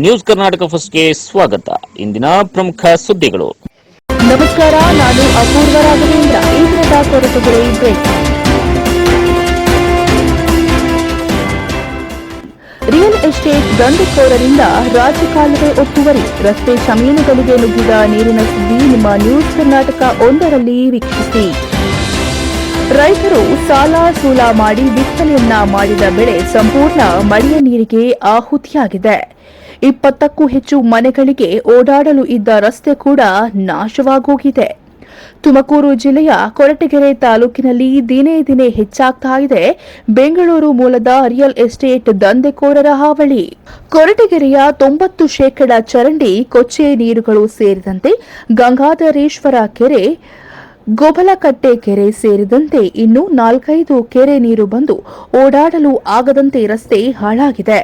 News Karnataka ಫಸ್ಟ್ಗೆ ಸ್ವಾಗತ. ಇಂದಿನ ಪ್ರಮುಖ ಸುದ್ದಿಗಳು. ನಮಸ್ಕಾರ, ನಾನು ಅಪೂರ್ವ ರಾಘವೇಂದ್ರ. ಕೊರತೆಗಳು ಬ್ರೇಕ್ ರಿಯಲ್ ಎಸ್ಟೇಟ್ ದಂಡಕೋರರಿಂದ ರಾಜಕಾಲುವೆ ಒತ್ತುವರಿ. ರಸ್ತೆ ಜಮೀನುಗಳಿಗೆ ನುಗ್ಗಿದ ನೀರಿನ ಸುದ್ದಿ ನಿಮ್ಮ ನ್ಯೂಸ್ ಕರ್ನಾಟಕ ಒಂದರಲ್ಲಿ ವೀಕ್ಷಿಸಿ. ರೈತರು ಸಾಲ ಸೂಲ ಮಾಡಿ ಬಿತ್ತನೆಯನ್ನ ಮಾಡಿದ ಬೆಳೆ ಸಂಪೂರ್ಣ ಮಳೆಯ ನೀರಿಗೆ ಆಹುತಿಯಾಗಿದೆ. ಇಪ್ಪತ್ತಕ್ಕೂ ಹೆಚ್ಚು ಮನೆಗಳಿಗೆ ಓಡಾಡಲು ಇದ್ದ ರಸ್ತೆ ಕೂಡ ನಾಶವಾಗೋಗಿದೆ. ತುಮಕೂರು ಜಿಲ್ಲೆಯ ಕೊರಟಗೆರೆ ತಾಲೂಕಿನಲ್ಲಿ ದಿನೇ ದಿನೇ ಹೆಚ್ಚಾಗ್ತಾ ಇದೆ. ಬೆಂಗಳೂರು ಮೂಲದ ರಿಯಲ್ ಎಸ್ಟೇಟ್ ದಂಧೆಕೋರರ ಹಾವಳಿ. ಕೊರಟಗೆರೆಯ ತೊಂಬತ್ತು ಶೇಕಡ ಚರಂಡಿ, ಕೊಚ್ಚೆ ನೀರುಗಳು ಸೇರಿದಂತೆ ಗಂಗಾಧರೇಶ್ವರ ಕೆರೆ, ಗೋಬಲಕಟ್ಟೆ ಕೆರೆ ಸೇರಿದಂತೆ ಇನ್ನು ನಾಲ್ಕೈದು ಕೆರೆ ನೀರು ಬಂದು ಓಡಾಡಲು ಆಗದಂತೆ ರಸ್ತೆ ಹಾಳಾಗಿದೆ.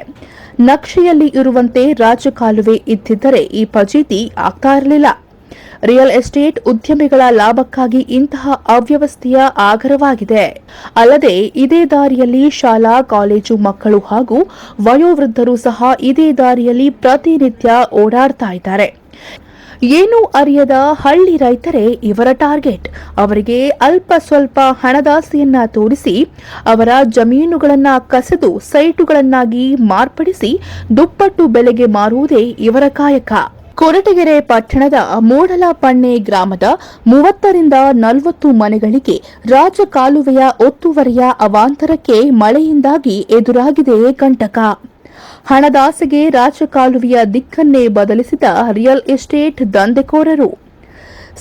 ನಕ್ಷೆಯಲ್ಲಿ ಇರುವಂತೆ ರಾಜಕಾಲುವೆ ಇದ್ದಿದ್ದರೆ ಈ ಫಜೀತಿ ಆಗ್ತಾ ಇರಲಿಲ್ಲ. ರಿಯಲ್ ಎಸ್ಟೇಟ್ ಉದ್ಯಮಿಗಳ ಲಾಭಕ್ಕಾಗಿ ಇಂತಹ ಅವ್ಯವಸ್ಥೆಯ ಆಗರವಾಗಿದೆ. ಅಲ್ಲದೆ ಇದೇ ದಾರಿಯಲ್ಲಿ ಶಾಲಾ, ಕಾಲೇಜು ಮಕ್ಕಳು ಹಾಗೂ ವಯೋವೃದ್ಧರು ಸಹ ಇದೇ ದಾರಿಯಲ್ಲಿ ಪ್ರತಿನಿತ್ಯ ಓಡಾಡ್ತಾ ಇದ್ದಾರೆ. ಏನೂ ಅರಿಯದ ಹಳ್ಳಿ ರೈತರೇ ಇವರ ಟಾರ್ಗೆಟ್. ಅವರಿಗೆ ಅಲ್ಪ ಸ್ವಲ್ಪ ಹಣದಾಸೆಯನ್ನ ತೋರಿಸಿ, ಅವರ ಜಮೀನುಗಳನ್ನ ಕಸದು ಸೈಟುಗಳನ್ನಾಗಿ ಮಾರ್ಪಡಿಸಿ ದುಪ್ಪಟ್ಟು ಬೆಲೆಗೆ ಮಾರುವುದೇ ಇವರ ಕಾಯಕ. ಕೊರಟಗೆರೆ ಪಟ್ಟಣದ ಮೂಡಲಪಣ್ಣೆ ಗ್ರಾಮದ ಮೂವತ್ತರಿಂದ ನಲವತ್ತು ಮನೆಗಳಿಗೆ ರಾಜ ಕಾಲುವೆಯ ಒತ್ತುವರಿಯ ಅವಾಂತರಕ್ಕೆ ಮಳೆಯಿಂದಾಗಿ ಎದುರಾಗಿದೆ ಕಂಟಕ. ಹಣದಾಸೆಗೆ ರಾಜಕಾಲುವೆಯ ದಿಕ್ಕನ್ನೇ ಬದಲಿಸಿದ ರಿಯಲ್ ಎಸ್ಟೇಟ್ ದಂಧೆಕೋರರು.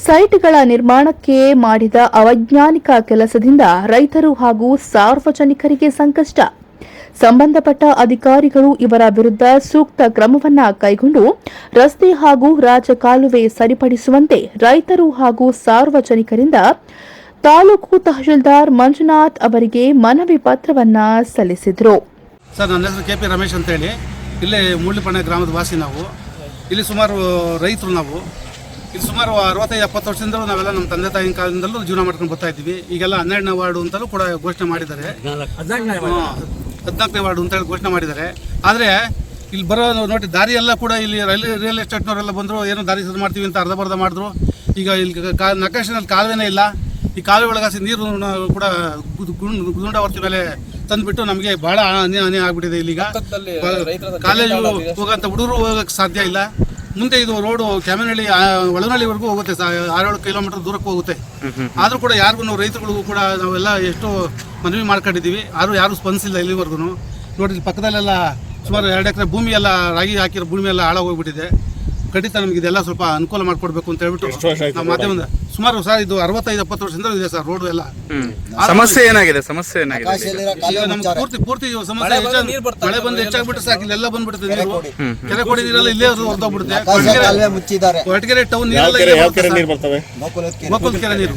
ಸೈಟ್ಗಳ ನಿರ್ಮಾಣಕ್ಕೆ ಮಾಡಿದ ಅವೈಜ್ಞಾನಿಕ ಕೆಲಸದಿಂದ ರೈತರು ಹಾಗೂ ಸಾರ್ವಜನಿಕರಿಗೆ ಸಂಕಷ್ಟ. ಸಂಬಂಧಪಟ್ಟ ಅಧಿಕಾರಿಗಳು ಇವರ ವಿರುದ್ಧ ಸೂಕ್ತ ಕ್ರಮವನ್ನ ಕೈಗೊಂಡು ರಸ್ತೆ ಹಾಗೂ ರಾಜಕಾಲುವೆ ಸರಿಪಡಿಸುವಂತೆ ರೈತರು ಹಾಗೂ ಸಾರ್ವಜನಿಕರಿಂದ ತಾಲೂಕು ತಹಶೀಲ್ದಾರ್ ಮಂಜುನಾಥ್ ಅವರಿಗೆ ಮನವಿ ಪತ್ರವನ್ನ ಸಲ್ಲಿಸಿದರು. ಸರ್ ನನ್ನ ಹೆಸರು ಕೆ ಪಿ ರಮೇಶ್ ಅಂತೇಳಿ. ಇಲ್ಲೇ ಮೂಳ್ಳಿಪಣ್ಣೆ ಗ್ರಾಮದ ವಾಸಿ ನಾವು. ಇಲ್ಲಿ ಸುಮಾರು ರೈತರು ನಾವು. ಇಲ್ಲಿ ಸುಮಾರು ಅರವತ್ತೈದು ಎಪ್ಪತ್ತು ವರ್ಷದಿಂದಲೂ ನಾವೆಲ್ಲ ನಮ್ಮ ತಂದೆ ತಾಯಿನ ಕಾಲದಿಂದಲೂ ಜೀವನ ಮಾಡ್ಕೊಂಡು ಬರ್ತಾ ಇದ್ದೀವಿ. ಈಗೆಲ್ಲ ಹನ್ನೆರಡನೇ ವಾರ್ಡು ಅಂತಲೂ ಕೂಡ ಘೋಷಣೆ ಮಾಡಿದ್ದಾರೆ. ಹದಿನಾಲ್ಕನೇ ವಾರ್ಡು. ಅಂತೇಳಿ ಘೋಷಣೆ ಮಾಡಿದ್ದಾರೆ. ಆದರೆ ಇಲ್ಲಿ ಬರೋ ನೋಡಿ ದಾರಿ ಎಲ್ಲ ಕೂಡ ಇಲ್ಲಿ ರೈಲ್ವೆ ರಿಯಲ್ ಎಸ್ಟೇಟ್ನವರೆಲ್ಲ ಬಂದರು ಏನೋ ದಾರಿ ಸರಿ ಮಾಡ್ತೀವಿ ಅಂತ ಅರ್ಧ ಬರ್ಧ ಮಾಡಿದ್ರು. ಈಗ ಇಲ್ಲಿ ಕಾ ನಕಾಶಿನಲ್ಲಿ ಕಾಲುವೆನೇ ಇಲ್ಲ. ಈ ಕಾಲುವೆ ಒಳಗಾಸಿ ನೀರು ಕೂಡ ಗುಂಡ ಗುಂಡ್- ಗುಂಡಾವರ್ತಿ ಮೇಲೆ ತಂದ್ಬಿಟ್ಟು ನಮಗೆ ಬಹಳ ಹಾನಿ ಹಾನಿ ಆಗ್ಬಿಟ್ಟಿದೆ ಇಲ್ಲಿಗ. ಕಾಲೇಜು ಹೋಗಂತ ಹುಡುಗರು ಹೋಗಕ್ಕೆ ಸಾಧ್ಯ ಇಲ್ಲ. ಮುಂದೆ ಇದು ರೋಡು ಕ್ಯಾಮನಹಳ್ಳಿ ಒಳನಹಳ್ಳಿವರೆಗೂ ಹೋಗುತ್ತೆ ಆರೇಳು ಕಿಲೋಮೀಟರ್ ದೂರಕ್ಕೆ ಹೋಗುತ್ತೆ. ಆದರೂ ಕೂಡ ಯಾರಿಗೂ ನಾವು ರೈತರುಗಳಿಗೂ ಕೂಡ ನಾವೆಲ್ಲ ಎಷ್ಟು ಮನವಿ ಮಾಡ್ಕೊಂಡಿದ್ದೀವಿ. ಆದರೂ ಯಾರು ಸ್ಪಂದಿಸಿಲ್ಲ ಇಲ್ಲಿವರೆಗೂ ನೋಡಿ ಪಕ್ಕದಲ್ಲೆಲ್ಲ ಸುಮಾರು ಎರಡು ಎಕರೆ ಭೂಮಿ ಎಲ್ಲ ರಾಗಿ ಹಾಕಿರೋ ಭೂಮಿ ಎಲ್ಲ ಹಾಳಾಗೋಗ್ಬಿಟ್ಟಿದೆ ಖಂಡಿತ ನಮ್ಗೆ ಇದೆಲ್ಲ ಸ್ವಲ್ಪ ಅನುಕೂಲ ಮಾಡ್ಕೊಡ್ಬೇಕು ಅಂತ ಹೇಳ್ಬಿಟ್ಟು ನಮ್ಮ ಮಾಧ್ಯಮದ ಸುಮಾರು ಸರ್ ಇದು ಅರವತ್ತೈದು ಎಪ್ಪತ್ತು ವರ್ಷದಿಂದ ಇದೆ ಸರ್ ರೋಡ್ ಎಲ್ಲ. ಸಮಸ್ಯೆ ಏನಾಗಿದೆ? ಸಮಸ್ಯೆ ಏನಾಗಿದೆ? ನಮ್ಗೆ ಪೂರ್ತಿ ಪೂರ್ತಿ ಸಮಸ್ಯೆ ಮಳೆ ಬಂದು ಹೆಚ್ಚಾಗ್ಬಿಟ್ಟು ಸಾಕು ಇಲ್ಲೆಲ್ಲ ಬಂದ್ಬಿಡುತ್ತೆ ನೀರು. ಕೆರೆ ಕೊಡಿ ನೀರೆಲ್ಲ ಇಲ್ಲೇ ಹೊರದೋಗ್ಬಿಡುತ್ತೆ. ಕಾಲುವೆ ಮುಚ್ಚಿದ್ದಾರೆ. ಕೊರಟಗೆರೆ ಟೌನ್ ನೀರೆಲ್ಲ ಗೋಕುಲದ ಕೆರೆ ಗೋಕುಲ್ ಕೆರೆ. ನೀರು.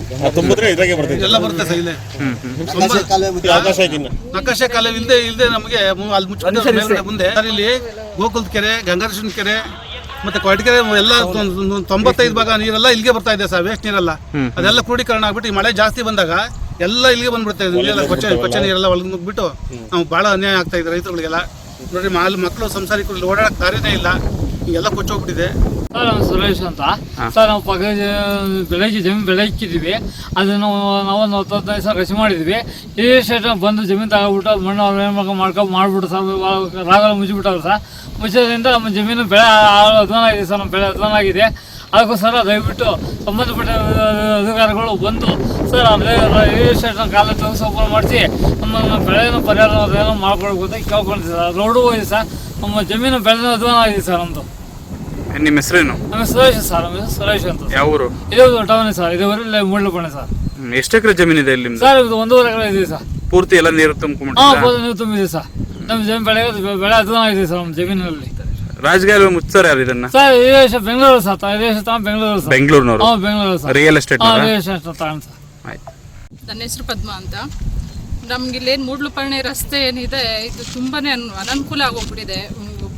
ಎಲ್ಲ ಬರುತ್ತೆ ಸರ್ ಇಲ್ಲೇ. ಆಕಾಶ ಕಾಲುವೆ ಮುಚ್ಚಿ ಇಲ್ಲದೆ ಇಲ್ಲದೆ ನಮಗೆ ಅಲ್ಲಿ ಮೇಲ್ಗಡೆ ಮುಂದೆ. ಸರ್ ಇಲ್ಲಿ ಗೋಕುಲದ ಕೆರೆ ಗಂಗಾರೇಶ್ವರ ಕೆರೆ ಮತ್ತೆ ಕೊರಟಗೆರೆ ಎಲ್ಲ ತೊಂಬತ್ತೈದು ಭಾಗ ನೀರೆಲ್ಲ ಇಲ್ಲಿಗೆ ಬರ್ತಾ ಇದೆ ಸರ್ ವೇಸ್ಟ್ ನೀರೆಲ್ಲ. ಅದೆಲ್ಲ ಕ್ರೋಢೀಕರಣ ಆಗ್ಬಿಟ್ಟು ಈ ಮಳೆ ಜಾಸ್ತಿ ಬಂದಾಗ ಎಲ್ಲ ಇಲ್ಲಿಗೆ ಬಂದ್ಬಿಡ್ತಾ ಇಲ್ಲೆಲ್ಲ ಕೊಚ್ಚೆ ಕೊಚ್ಚೆ ನೀರೆಲ್ಲ ಒಳಗೆ ನುಗ್ಬಿಟ್ಟು ನಾವು ಭಾಳ ಅನ್ಯಾಯ ಆಗ್ತಾ ಇದೆ ರೈತರುಗಳಿಗೆಲ್ಲ. ನೋಡ್ರಿ ಮಾಲ್ ಮಕ್ಕಳು ಸಂಸಾರಿಕರು ಓಡಾಡಕ್ಕೆ ಓಡಾಡಕ್ ದಾರಿನೇ ಇಲ್ಲ. ಈಗೆಲ್ಲ ಕೊಚ್ಚೋಗ್ಬಿಟ್ಟಿದೆ. ಸರ್ ನಮ್ಮ ಸುರೇಶ್ ಅಂತ. ಸರ್ ನಾವು ಪಕ್ಕ ಬೆಳಗ್ಗೆ ಜಮೀನು ಬೆಳೆ ಇಕ್ಕಿದ್ದೀವಿ. ಅದನ್ನು ನಾವು ಒಂದು ಹತ್ತು ಹದಿನೈದು ಸಾವಿರ ಕಸಿ ಮಾಡಿದ್ವಿ ಈ ಸ್ಟೇಟ್ ಬಂದು ಜಮೀನು ತಗೊಬಿಟ್ಟು ಮಣ್ಣು ಅವ್ರು ಮಾಡ್ಕೊಂಡು ಮಾಡ್ಬಿಟ್ಟು ಸರ್. ರಾಗಲ್ಲ ಮುಚ್ಚಿಬಿಟ್ಟವ್ರು ಸರ್. ಮುಚ್ಚೋದ್ರಿಂದ ನಮ್ಮ ಜಮೀನು ಬೆಳೆ ಅಧ್ವಾನ ಆಗಿದೆ ಸರ್. ನಮ್ಮ ಬೆಳೆ ಅಧ್ವಾನ ಆಗಿದೆ. ಅದಕ್ಕೋಸ್ಕರ ದಯವಿಟ್ಟು ಸಂಬಂಧಪಟ್ಟ ಅಧಿಕಾರಿಗಳು ಬಂದು ಸರ್ ಅದೇ ಈ ಸ್ಟೇಟ್ನ ಕಾಲ ತೆಗೆಸೋಪನ ಮಾಡಿಸಿ ನಮ್ಮ ಬೆಳೆಯನ್ನು ಪರಿಹಾರ ಮಾಡ್ಕೊಳ್ಬೇಕು ಅಂತ ಕೇಳ್ಕೊಂಡಿದ್ದೀವಿ ಸರ್. ರೋಡು ಹೋಗಿದೆ ಸರ್. ನಮ್ಮ ಜಮೀನು ಬೆಳೆದ ಅಧ್ವಾನ ಆಗಿದೆ ಸರ್ ನಮ್ಮದು ನಿಮ್ಮ ಹೆಸರೇನು? ನಮ್ಮ ಸುರೇಶ್ ಸರ್ ನಮ್ಮ ಹೆಸರು ಸುರೇಶ್ ಅಂತ ಯಾವ ಊರು ಇದು ಟೌನ್ ಸರ್ ಇದುವರೆಗೆ ಮುಳ್ಳುಪಣೆ ಸರ್. ಹ್ಮ್, ಎಷ್ಟು ಎಕರೆ ಜಮೀನಿದೆ ಇಲ್ಲಿ ನಿಮ್ದು? ಸರ್ ಇದು ಒಂದೂವರೆ ಎಕರೆ ಇದೆ ಸರ್. ಪೂರ್ತಿ ಎಲ್ಲ ನೀರು ಹಾಂ ತುಂಬಿಕೊಂಡಿದ್ದೀರಾ ನೀವು ತುಂಬಿದೆ ಸರ್. ನಮ್ಮ ಜಮೀನು ಬೆಳೆ ಬೆಳೆ ಅಧ್ವಾನ ಇದೆ ಸರ್ ನಮ್ಮ ಜಮೀನಲ್ಲಿ. ರಾಜಕಾಲುವೆ ಮುಚ್ತಾರೆ ಯಾರು ಇದನ್ನ? ಸರ್ ಈ ವರ್ಷ ಬೆಂಗಳೂರು ಸರ್ ಈ ದೇಶ ತಗೊಂಡು ಬೆಂಗಳೂರು ಸರ್. ಬೆಂಗಳೂರಿನವರು? ಹಾಂ ಬೆಂಗಳೂರು ಸರ್. ರಿಯಲ್ ಎಸ್ಟೇಟ್ ಹಾಂ ಇದೇ ವರ್ಷ ತಗೊಂಡು ಸರ್. ಆಯ್ತು. ನನ್ನ ಹೆಸರು ಪದ್ಮ ಅಂತ. ನಮ್ಗೆ ಇಲ್ಲೇನು ಮೂಡ್ಲುಪರ್ಣೆ ರಸ್ತೆ ಏನಿದೆ, ಇದು ತುಂಬಾ ಅನನುಕೂಲ ಆಗೋಗ್ಬಿಟ್ಟಿದೆ.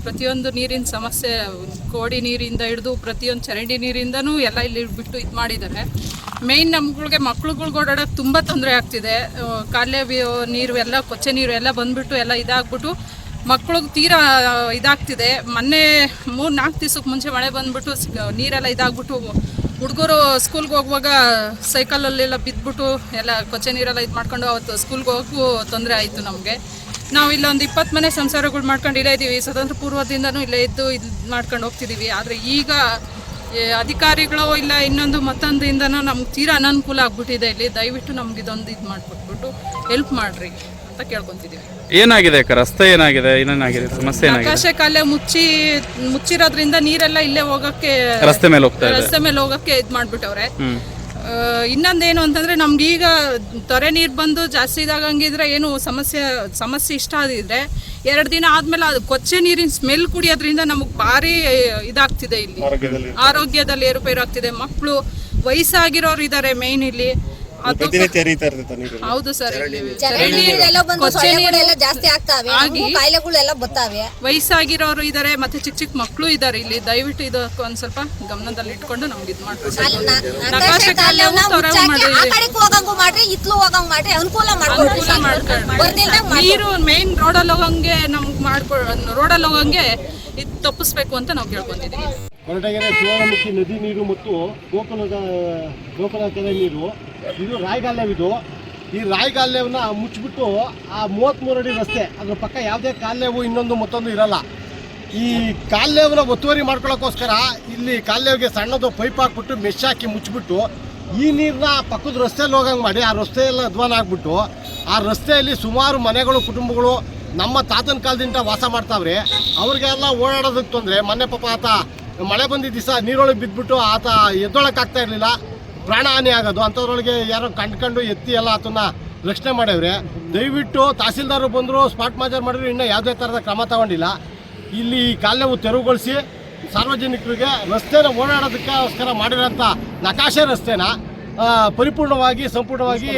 ಪ್ರತಿಯೊಂದು ನೀರಿನ ಸಮಸ್ಯೆ ಕೋಡಿ ನೀರಿಂದ ಹಿಡಿದು ಪ್ರತಿಯೊಂದು ಚರಂಡಿ ನೀರಿಂದನೂ ಎಲ್ಲ ಇಲ್ಲಿ ಬಿಟ್ಟು ಇದು ಮಾಡಿದ್ದಾರೆ. ಮೇಯ್ನ್ ನಮ್ಗಳಿಗೆ ಮಕ್ಳುಗಳ್ಗೆ ಓಡಾಡೋಕೆ ತುಂಬ ತೊಂದರೆ ಆಗ್ತಿದೆ. ಕಾಲೇ ನೀರು ಎಲ್ಲ, ಕೊಚ್ಚೆ ನೀರು ಎಲ್ಲ ಬಂದ್ಬಿಟ್ಟು ಎಲ್ಲ ಇದಾಗ್ಬಿಟ್ಟು ಮಕ್ಳಿಗೆ ತೀರಾ ಇದಾಗ್ತಿದೆ. ಮೊನ್ನೆ ಮೂರು ನಾಲ್ಕು ದಿವ್ಸಕ್ಕೆ ಮುಂಚೆ ಮಳೆ ಬಂದ್ಬಿಟ್ಟು ನೀರೆಲ್ಲ ಇದಾಗ್ಬಿಟ್ಟು ಹುಡುಗರು ಸ್ಕೂಲ್ಗೆ ಹೋಗುವಾಗ ಸೈಕಲಲ್ಲೆಲ್ಲ ಬಿದ್ದುಬಿಟ್ಟು ಎಲ್ಲ ಕೊಚ್ಚೆ ನೀರೆಲ್ಲ ಇದು ಮಾಡ್ಕೊಂಡು ಅವತ್ತು ಸ್ಕೂಲ್ಗೆ ಹೋಗು ತೊಂದರೆ ಆಯಿತು ನಮಗೆ. ನಾವು ಇಲ್ಲೊಂದು ಇಪ್ಪತ್ತು ಮನೆ ಸಂಸಾರಗಳು ಮಾಡ್ಕೊಂಡು ಇಲ್ಲೇ ಇದ್ದೀವಿ ಸ್ವತಂತ್ರ ಪೂರ್ವದಿಂದನೂ ಇಲ್ಲೇ ಇದ್ದು ಇದು ಮಾಡ್ಕೊಂಡು ಹೋಗ್ತಿದ್ದೀವಿ ಆದರೆ ಈಗ ಅಧಿಕಾರಿಗಳು ಇಲ್ಲ ಇನ್ನೊಂದು ಮತ್ತೊಂದಿಂದನೂ ನಮ್ಗೆ ತೀರಾ ಅನನುಕೂಲ ಆಗ್ಬಿಟ್ಟಿದೆ ಇಲ್ಲಿ. ದಯವಿಟ್ಟು ನಮ್ಗೆ ಇದೊಂದು ಇದು ಮಾಡಿಬಿಟ್ಬಿಟ್ಟು ಹೆಲ್ಪ್ ಮಾಡಿರಿ. ಅಂತ ಕೇಳ್ಕೊತಿದ್ದೀವಿ ಏನಾಗಿದೆ ಅಕ್ಕ? ರಸ್ತೆ ಏನಾಗಿದೆ? ಏನೇನಾಗಿದೆ? ಸಮಸ್ಯೆ ಏನಾಗಿದೆ? ಆಕಾಶ ಕಾಲೆ ಮುಚ್ಚಿ ಮುಚ್ಚಿರೋದ್ರಿಂದ ನೀರೆಲ್ಲ ಇಲ್ಲೇ ಹೋಗಕ್ಕೆ ರಸ್ತೆ ಮೇಲೆ ಹೋಗ್ತಾ ಇದೆ. ರಸ್ತೆ ಮೇಲೆ ಹೋಗಕ್ಕೆ ಇದು ಮಾಡ್ಬಿಟ್ಟವ್ರೆ. ಹ್ಮ್. ಆ, ಇನ್ನೊಂದೇನು ಅಂತಂದ್ರೆ ನಮ್ಗೆ ಈಗ ತೊರೆ ನೀರು ಬಂದು ಜಾಸ್ತಿ ಇದಾಗಂಗಿದ್ರೆ ಏನು ಸಮಸ್ಯೆ ಸಮಸ್ಯೆ ಇಷ್ಟ ಆಗಿದ್ರೆ ಎರಡು ದಿನ ಆದ್ಮೇಲೆ ಅದು ಕೊಚ್ಚೆ ನೀರಿನ ಸ್ಮೆಲ್ ಕುಡಿಯೋದ್ರಿಂದ ನಮಗೆ ಭಾರಿ ಇದಾಗ್ತಿದೆ ಇಲ್ಲಿ. ಆರೋಗ್ಯದಲ್ಲಿ. ಏರುಪೇರು ಆಗ್ತಿದೆ. ಮಕ್ಕಳು ವಯಸ್ಸಾಗಿರೋರು ಇದ್ದಾರೆ ಮೇನ್ ಇಲ್ಲಿ. ಹೌದು ಸರ್. ಚರಂಡಿ ನೀರೆಲ್ಲ ಬಂದು ಕೊಚ್ಚೆ ಜಾಸ್ತಿ ಆಗ್ತಾವೆ. ಆಗಿ ನಮಗೂ ಕಾಯಿಲೆಗಳೆಲ್ಲ ಬರ್ತಾವೆ ವಯಸ್ಸಾಗಿರೋರು ಇದಾರೆ ಮತ್ತೆ ಚಿಕ್ಕ ಚಿಕ್ಕ ಮಕ್ಕಳು ಇದ್ದಾರೆ ಇಲ್ಲಿ ದಯವಿಟ್ಟು ಇದು ಒಂದ್ ಸ್ವಲ್ಪ ಗಮನದಲ್ಲಿ ಇಟ್ಕೊಂಡು ನಮ್ಗೆ ಇದು ಅಲ್ಲಿ ನ- ಮಾಡ್ಬೇಕು ನಕಾಶೆ ನಕಾಶೆ ಕಾಲವನ್ನ ಕಾಲವು ತೊರೆ ಮುಚ್ಚಾಕಿ ಆ ಮಾಡಿದ್ದೀವಿ ಕಡೆಗೆ ಹೋಗಂಗು ಮಾಡ್ರಿ ಇತ್ಲು ಹೋಗಂಗ್ ಮಾಡ್ರಿ ಅನುಕೂಲ ಮಾಡ್ಕೊಡ್ರಿ. ಅನುಕೂಲ ಮಾಡ್ಕೊಂಡು ಬರ್ದಿಲ್ದಂಗ್ ಮಾಡ್ಕೊಡ್ರಿ. ನೀರು ಮೇನ್ ರೋಡಲ್ಲಿ ಹೋಗಂಗೆ ನಮ್ಗೆ ಮಾಡ್ಕೊ ರೋಡಲ್ಲಿ ಹೋಗಂಗೆ ಇದು ತಪ್ಪಿಸ್ಬೇಕು ಅಂತ ನಾವು ಕೇಳ್ಕೊಂಡಿದ್ದೀವಿ ಕೊರಟಗೆರೆ ಸುವರ್ಣಮುಖಿ ನದಿ ನೀರು ಮತ್ತು ಗೋಕುಲದ ಗೋಕುಲ ಕೆರೆ ನೀರು ಇದು ರಾಯಗಾಲ್ಯವಿದು. ಈ ರಾಯಗಾಲ್ಯವನ್ನ ಮುಚ್ಚಿಬಿಟ್ಟು ಆ ಮೂವತ್ತ್ಮೂರು ಅಡಿ ರಸ್ತೆ, ಅದ್ರ ಪಕ್ಕ ಯಾವುದೇ ಕಾಲ್ಯವು ಇನ್ನೊಂದು ಮತ್ತೊಂದು ಇರಲ್ಲ. ಈ ಕಾಲ್ಯವನ್ನ ಒತ್ತುವರಿ ಮಾಡ್ಕೊಳ್ಳೋಕ್ಕೋಸ್ಕರ ಇಲ್ಲಿ ಕಾಲ್ಯವಿಗೆ ಸಣ್ಣದು ಪೈಪ್ ಹಾಕ್ಬಿಟ್ಟು ಮೆಶ್ ಹಾಕಿ ಮುಚ್ಚಿಬಿಟ್ಟು ಈ ನೀರನ್ನ ಪಕ್ಕದ ರಸ್ತೆಯಲ್ಲಿ ಹೋಗಂಗೆ ಮಾಡಿ, ಆ ರಸ್ತೆಯೆಲ್ಲ ಅಧ್ವಾನ ಆಗ್ಬಿಟ್ಟು ಆ ರಸ್ತೆಯಲ್ಲಿ ಸುಮಾರು ಮನೆಗಳು, ಕುಟುಂಬಗಳು ನಮ್ಮ ತಾತನ ಕಾಲದಿಂದ ವಾಸ ಮಾಡ್ತಾವ್ರೆ. ಅವ್ರಿಗೆಲ್ಲ ಓಡಾಡೋದಕ್ಕೆ ತೊಂದರೆ. ಮೊನ್ನೆ ಪಾಪ ಆತ ಮಳೆ ಬಂದಿದ್ದ ದಿವಸ ನೀರೊಳಗೆ ಬಿದ್ದುಬಿಟ್ಟು ಆತ ಎದ್ದೊಳಕ್ಕಾಗ್ತಾ ಇರಲಿಲ್ಲ. ಪ್ರಾಣಹಾನಿ ಆಗೋದು ಅಂಥದ್ರೊಳಗೆ ಯಾರೋ ಕಂಡ್ಕೊಂಡು ಎತ್ತಿ ಎಲ್ಲ ಅದನ್ನ ರಕ್ಷಣೆ ಮಾಡಿದ್ರೆ ದಯವಿಟ್ಟು ತಹಸೀಲ್ದಾರರು ಬಂದರು ಸ್ಪಾಟ್ ಮಾಜರ್ ಮಾಡಿದ್ರು ಇನ್ನೂ ಯಾವುದೇ ಥರದ ಕ್ರಮ ತಗೊಂಡಿಲ್ಲ. ಇಲ್ಲಿ ಈ ಕಾಲವು ತೆರವುಗೊಳಿಸಿ ಸಾರ್ವಜನಿಕರಿಗೆ ರಸ್ತೆನ ಓಡಾಡೋದಕ್ಕೋಸ್ಕರ ಮಾಡಿರೋಂಥ ನಕಾಶೆ ರಸ್ತೆನ ಪರಿಪೂರ್ಣವಾಗಿ ಸಂಪೂರ್ಣವಾಗಿ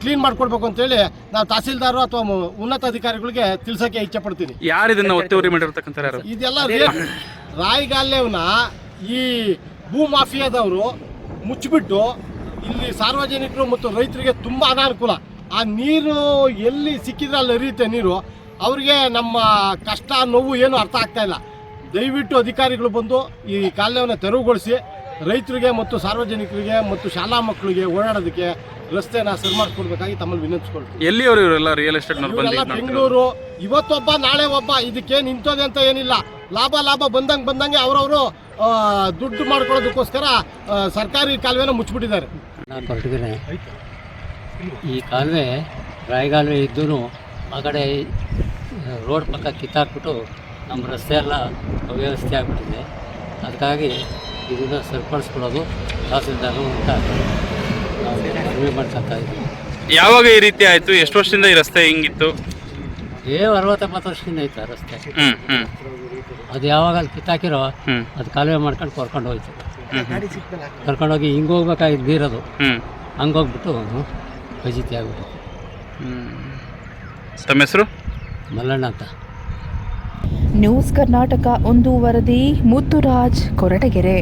ಕ್ಲೀನ್ ಮಾಡ್ಕೊಡ್ಬೇಕು ಅಂತೇಳಿ ನಾವು ತಹಸೀಲ್ದಾರು ಅಥವಾ ಉನ್ನತ ಅಧಿಕಾರಿಗಳಿಗೆ ತಿಳಿಸೋಕೆ ಇಚ್ಛೆ ಪಡ್ತೀನಿ. ಯಾರು ಇದನ್ನ ಒತ್ತುವರಿ ಮಾಡಿರ್ತಕ್ಕಂಥ ಇದೆಲ್ಲ ರಾಯಗಾಲ್ಯವನ್ನ ಈ ಭೂ ಮಾಫಿಯಾದವರು ಮುಚ್ಚಿಬಿಟ್ಟು ಇಲ್ಲಿ ಸಾರ್ವಜನಿಕರು ಮತ್ತು ರೈತರಿಗೆ ತುಂಬ ಅನಾನುಕೂಲ. ಆ ನೀರು ಎಲ್ಲಿ ಸಿಕ್ಕಿದ್ರೆ ಅಲ್ಲಿ ಹರಿಯುತ್ತೆ ನೀರು ಅವ್ರಿಗೆ ನಮ್ಮ ಕಷ್ಟ ನೋವು ಏನು ಅರ್ಥ ಆಗ್ತಾ ಇಲ್ಲ. ದಯವಿಟ್ಟು ಅಧಿಕಾರಿಗಳು ಬಂದು ಈ ಕಾಲುವೆಯನ್ನು ತೆರವುಗೊಳಿಸಿ ರೈತರಿಗೆ ಮತ್ತು ಸಾರ್ವಜನಿಕರಿಗೆ ಮತ್ತು ಶಾಲಾ ಮಕ್ಕಳಿಗೆ ಓಡಾಡೋದಕ್ಕೆ ರಸ್ತೆನ ಸರಿ ಮಾಡಿಸ್ಕೊಡ್ಬೇಕಾಗಿ ತಮ್ಮಲ್ಲಿ ವಿನಂತಿಸ್ಕೊಳ್ತೀವಿ ಎಲ್ಲಿಯವರು ಇವರೆಲ್ಲ ರಿಯಲ್ ಎಸ್ಟೇಟ್ ಬೆಂಗಳೂರು ಇವತ್ತೊಬ್ಬ ನಾಳೆ ಒಬ್ಬ ಇದಕ್ಕೆ ನಿಂತೋದೆ ಅಂತ ಏನಿಲ್ಲ. ಲಾಭ ಲಾಭ ಬಂದಂಗೆ ಬಂದಂಗೆ ಅವರವರು ದುಡ್ಡು ಮಾಡ್ಕೊಳ್ಳೋದಕ್ಕೋಸ್ಕರ ಸರ್ಕಾರಿ ಕಾಲುವೆನ ಮುಚ್ಚಿಬಿಟ್ಟಿದ್ದಾರೆ. ನಾನು ಈ ಕಾಲುವೆ ರಾಯಗಾಲುವೆ ಇದ್ದೂ ಆ ಕಡೆ ರೋಡ್ ಪಕ್ಕ ಕಿತ್ತಾಕ್ಬಿಟ್ಟು ನಮ್ಮ ರಸ್ತೆ ಎಲ್ಲ ಅವ್ಯವಸ್ಥೆ ಆಗ್ಬಿಟ್ಟಿದೆ. ಅದಕ್ಕಾಗಿ ಇದನ್ನು ಸರಿಪಡಿಸ್ಕೊಳ್ಳೋದು ತಹಸೀಲ್ದಾರರು ಅಂತ ನಾವು ಮನವಿ ಮಾಡ್ಕೊತಾ ಇದ್ದೀವಿ. ಯಾವಾಗ ಈ ರೀತಿ ಆಯಿತು? ಎಷ್ಟು ವರ್ಷದಿಂದ ಈ ರಸ್ತೆ ಹಿಂಗಿತ್ತು? ಏ ಅರವತ್ತೆಪ್ಪತ್ತು ವರ್ಷದಿಂದ ಐತೆ ಆ ರಸ್ತೆ. ಹ್ಮ್ ಹ್ಮ್. ಅದು ಯಾವಾಗ ಅಲ್ಲಿ ಕಿತ್ತಾಕಿರೋ ಹ್ಮ್. ಅದು ಕಾಲುವೆ ಮಾಡ್ಕೊಂಡು ಕರ್ಕೊಂಡು ಹೋಯ್ತು. ಕರ್ಕೊಂಡೋಗಿ ಹಿಂಗೆ ಹೋಗ್ಬೇಕಾಗಿದ್ದು ನೀರದು ಹ್ಮ್. ಹಂಗೆ ಹೋಗ್ಬಿಟ್ಟು ಫಜಿತಿ ಆಗ್ಬಿಟ್ಟು ಹ್ಮ್. ತಮ್ಮ ಹೆಸರು? ಮಲ್ಲಣ್ಣ ಅಂತ. ನ್ಯೂಸ್ ಕರ್ನಾಟಕ ಒಂದು ವರದಿ ಮುತ್ತುರಾಜ್ ಕೊರಟಗೆರೆ.